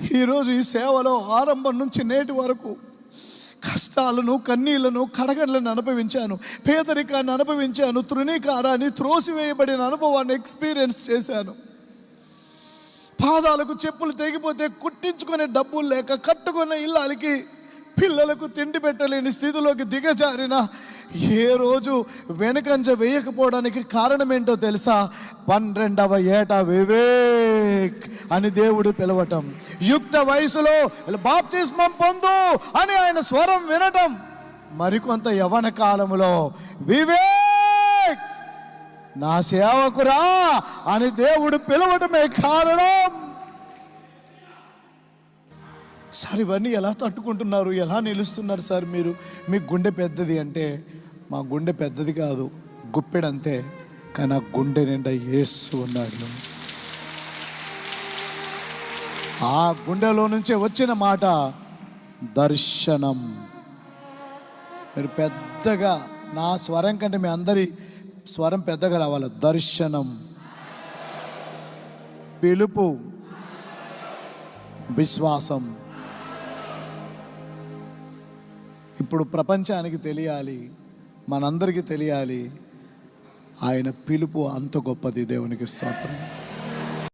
ఈరోజు ఈ సేవలో ఆరంభం నుంచి నేటి వరకు కష్టాలను కన్నీళ్ళను కడగండ్లను అనుభవించాను. పేదరికాన్ని అనుభవించాను. తృణీకారాన్ని త్రోసివేయబడిన అనుభవాన్ని ఎక్స్పీరియన్స్ చేశాను. పాదాలకు చెప్పులు తెగిపోతే కుట్టించుకునే డబ్బులు లేక కట్టుకున్న ఇల్లాలకి పిల్లలకు తిండి పెట్టలేని స్థితిలోకి దిగజారిన ఏ రోజు వెనుకంజ వేయకపోవడానికి కారణం ఏంటో తెలుసా? పన్నెండవ ఏట వివేక్ అని దేవుడు పిలవటం. యుక్త వయసులో బాప్తిస్మం పొందు అని ఆయన స్వరం వినటం. మరికొంత యవన కాలములో వివేక్ నా సేవకురా అని దేవుడు పిలవటమే కారణం. సార్ ఇవన్నీ ఎలా తట్టుకుంటున్నారు? ఎలా నిలుస్తున్నారు సార్ మీరు? మీ గుండె పెద్దది అంటే మా గుండె పెద్దది కాదు గుప్పెడంతే. కానీ ఆ గుండె నిండా ఏసు ఉన్నాడు. ఆ గుండెలో నుంచే వచ్చిన మాట దర్శనం. మీరు పెద్దగా నా స్వరం కంటే మీ అందరి స్వరం పెద్దగా రావాలి. దర్శనం. పిలుపు. విశ్వాసం. ఇప్పుడు ప్రపంచానికి తెలియాలి మనందరికీ తెలియాలి ఆయన పిలుపు అంత గొప్పది దేవునికి స్తోత్రం.